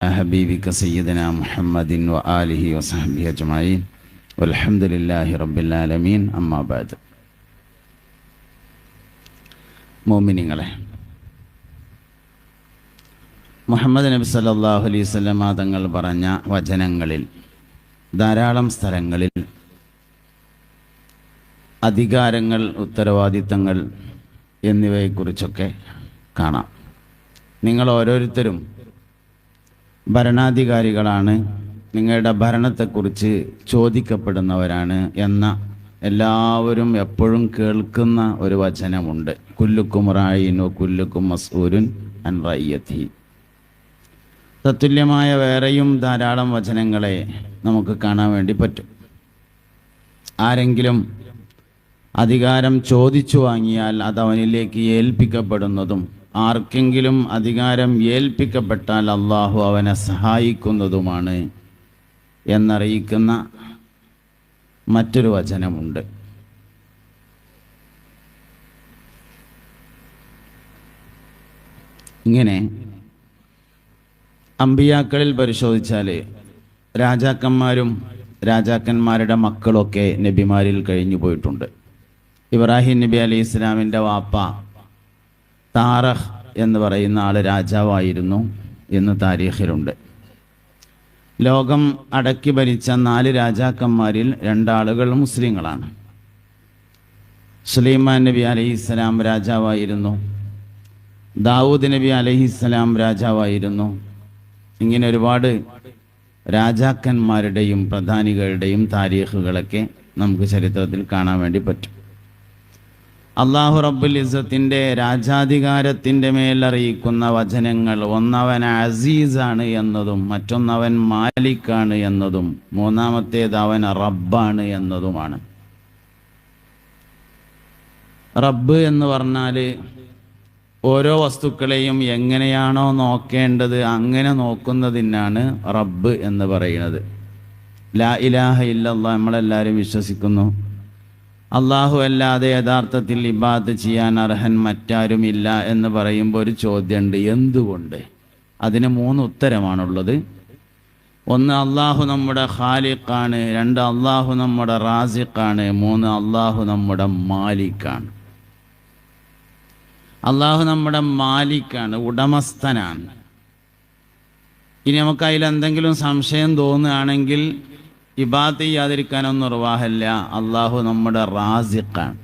حبيبك سيدنا محمد وآله وصحبه أجمعين والحمد لله رب العالمين أما بعد മോമിനിങ്ങളെ മുഹമ്മദ് നബി സല്ലല്ലാഹു അലൈഹി വസല്ലമ തങ്ങൾ പറഞ്ഞ വചനങ്ങളിൽ ധാരാളം സ്ഥലങ്ങളിൽ അധികാരങ്ങൾ ഉത്തരവാദിത്തങ്ങൾ എന്നിവയെക്കുറിച്ചൊക്കെ കാണാം നിങ്ങൾ ഓരോരുത്തരും ഭരണാധികാരികളാണ് നിങ്ങളുടെ ഭരണത്തെക്കുറിച്ച് ചോദിക്കപ്പെടുന്നവരാണ് എന്ന എല്ലാവരും എപ്പോഴും കേൾക്കുന്ന ഒരു വചനമുണ്ട്. കുല്ലുക്കും റായിനു കുല്ലുക്കും മസൂരുൻ അൻ റയ്യത്തി. തത്തുല്യമായ വേറെയും ധാരാളം വചനങ്ങളെ നമുക്ക് കാണാൻ വേണ്ടി പറ്റും. ആരെങ്കിലും അധികാരം ചോദിച്ചു വാങ്ങിയാൽ അത് അവനിലേക്ക് ഏൽപ്പിക്കപ്പെടുന്നതും ആർക്കെങ്കിലും അധികാരം ഏൽപ്പിക്കപ്പെട്ടാൽ അള്ളാഹു അവനെ സഹായിക്കുന്നതുമാണ് എന്നറിയിക്കുന്ന മറ്റൊരു വചനമുണ്ട്. ഇങ്ങനെ അമ്പിയാക്കളിൽ പരിശോധിച്ചാൽ രാജാക്കന്മാരും രാജാക്കന്മാരുടെ മക്കളൊക്കെ നബിമാരിൽ കഴിഞ്ഞു പോയിട്ടുണ്ട്. ഇബ്രാഹിം നബി അലി ഇസ്ലാമിന്റെ വാപ്പ താറഹ് എന്ന് പറയുന്ന ആൾ രാജാവായിരുന്നു എന്ന് താരീഖിലുണ്ട്. ലോകം അടക്കി ഭരിച്ച നാല് രാജാക്കന്മാരിൽ രണ്ടാളുകൾ മുസ്ലിങ്ങളാണ്. സുലൈമാൻ നബി അലൈഹിസ്സലാം രാജാവായിരുന്നു. ദാവൂദ് നബി അലൈഹിസ്സലാം രാജാവായിരുന്നു. ഇങ്ങനെ ഒരുപാട് രാജാക്കന്മാരുടെയും പ്രധാനികളുടെയും താരീഖുകളൊക്കെ നമുക്ക് ചരിത്രത്തിൽ കാണാൻ വേണ്ടി പറ്റും. അള്ളാഹു റബ്ബുൽ ഇസത്തിന്റെ രാജാധികാരത്തിന്റെ മേലറിയിക്കുന്ന വചനങ്ങൾ ഒന്നവൻ അസീസാണ് എന്നതും മറ്റൊന്നവൻ മാലിക്കാണ് എന്നതും മൂന്നാമത്തേത് അവൻ റബ്ബാണ് എന്നതുമാണ്. റബ്ബ് എന്ന് പറഞ്ഞാൽ ഓരോ വസ്തുക്കളെയും എങ്ങനെയാണോ നോക്കേണ്ടത് അങ്ങനെ നോക്കുന്നതിനാണ് റബ്ബ് എന്ന് പറയുന്നത്. ലാ ഇലാഹ ഇല്ലല്ലാഹ് നമ്മളെല്ലാവരും വിശ്വസിക്കുന്നു. അള്ളാഹു അല്ലാതെ യഥാർത്ഥത്തിൽ ഇബാദ് ചെയ്യാൻ അർഹൻ മറ്റാരുമില്ല എന്ന് പറയുമ്പോൾ ഒരു ചോദ്യമുണ്ട് എന്തുകൊണ്ട്? അതിന് മൂന്ന് ഉത്തരമാണുള്ളത്. ഒന്ന് അള്ളാഹു നമ്മുടെ ഖാലിഖാണ്. രണ്ട് അള്ളാഹു നമ്മുടെ റാസിഖാണ്. മൂന്ന് അള്ളാഹു നമ്മുടെ മാലിക്കാണ് അള്ളാഹു നമ്മുടെ മാലിക്കാണ് ഉടമസ്ഥനാണ്. ഇനി നമുക്ക് അതിൽ എന്തെങ്കിലും സംശയം തോന്നുകയാണെങ്കിൽ ഇബാത്ത് ചെയ്യാതിരിക്കാനൊന്നും ഉറവാഹല്ല അള്ളാഹു നമ്മുടെ റാസിഖാണ്.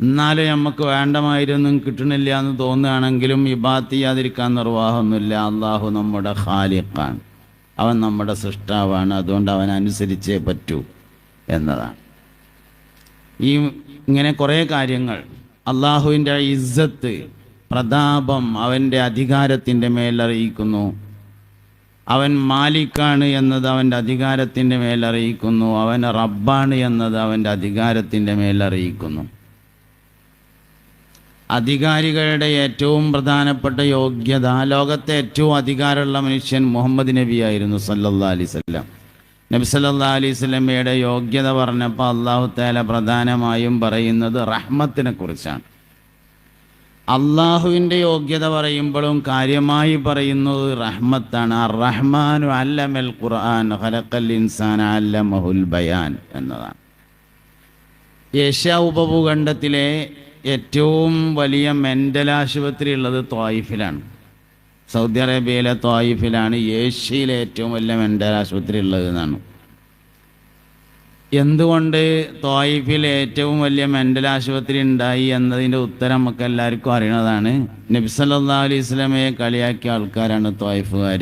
എന്നാലും നമുക്ക് വേണ്ടമായിരുന്നും കിട്ടണില്ല എന്ന് തോന്നുകയാണെങ്കിലും ഇബാത്ത് ചെയ്യാതിരിക്കാൻ നിർവാഹമൊന്നുമില്ല. അള്ളാഹു നമ്മുടെ ഖാലിഖാണ്. അവൻ നമ്മുടെ സൃഷ്ടാവാണ്. അതുകൊണ്ട് അവൻ അനുസരിച്ചേ പറ്റൂ എന്നതാണ്. ഈ ഇങ്ങനെ കുറേ കാര്യങ്ങൾ. അള്ളാഹുവിന്റെ ഇസ്സത്ത് പ്രതാപം അവന്റെ അധികാരത്തിന്റെ മേലറിയിക്കുന്നു. അവൻ മാലിക്കാണ് എന്നത് അവന്റെ അധികാരത്തിന്റെ മേലറിയിക്കുന്നു. അവൻ റബ്ബാണ് എന്നത് അവന്റെ അധികാരത്തിന്റെ മേലറിയിക്കുന്നു. അധികാരികളുടെ ഏറ്റവും പ്രധാനപ്പെട്ട യോഗ്യത ലോകത്തെ ഏറ്റവും അധികാരമുള്ള മനുഷ്യൻ മുഹമ്മദ് നബി ആയിരുന്നു സല്ലല്ലാ അലൈവല്ലം നബി സല്ലല്ലാ അലൈഹി സ്വലമയുടെ യോഗ്യത പറഞ്ഞപ്പോൾ അള്ളാഹു താല പ്രധാനമായും പറയുന്നത് റഹ്മത്തിനെ കുറിച്ചാണ്. അള്ളാഹുവിന്റെ യോഗ്യത പറയുമ്പോഴും കാര്യമായി പറയുന്നത് റഹ്മത്താണ്. റഹ്മാനു അല്ലമൽ ഖുർആൻ ഖലഖൽ ഇൻസാൻ അല്ലമഹുൽ ബയാൻ എന്നതാണ്. ഏഷ്യ ഉപഭൂഖണ്ഡത്തിലെ ഏറ്റവും വലിയ മെന്റൽ ആശുപത്രി ഉള്ളത് ത്വായിഫിലാണ്. സൗദി അറേബ്യയിലെ ത്വായിഫിലാണ് ഏഷ്യയിലെ ഏറ്റവും വലിയ മെന്റൽ ആശുപത്രി ഉള്ളത് എന്നാണ് എന്തുകൊണ്ട് തോയിഫിൽ ഏറ്റവും വലിയ മെന്റൽ ആശുപത്രി ഉണ്ടായി എന്നതിന്റെ ഉത്തരം നമുക്ക് എല്ലാവർക്കും അറിയണതാണ് നബിസല്ലാ അലൈഹി സ്വലമയെ കളിയാക്കിയ ആൾക്കാരാണ് തോയിഫുകാർ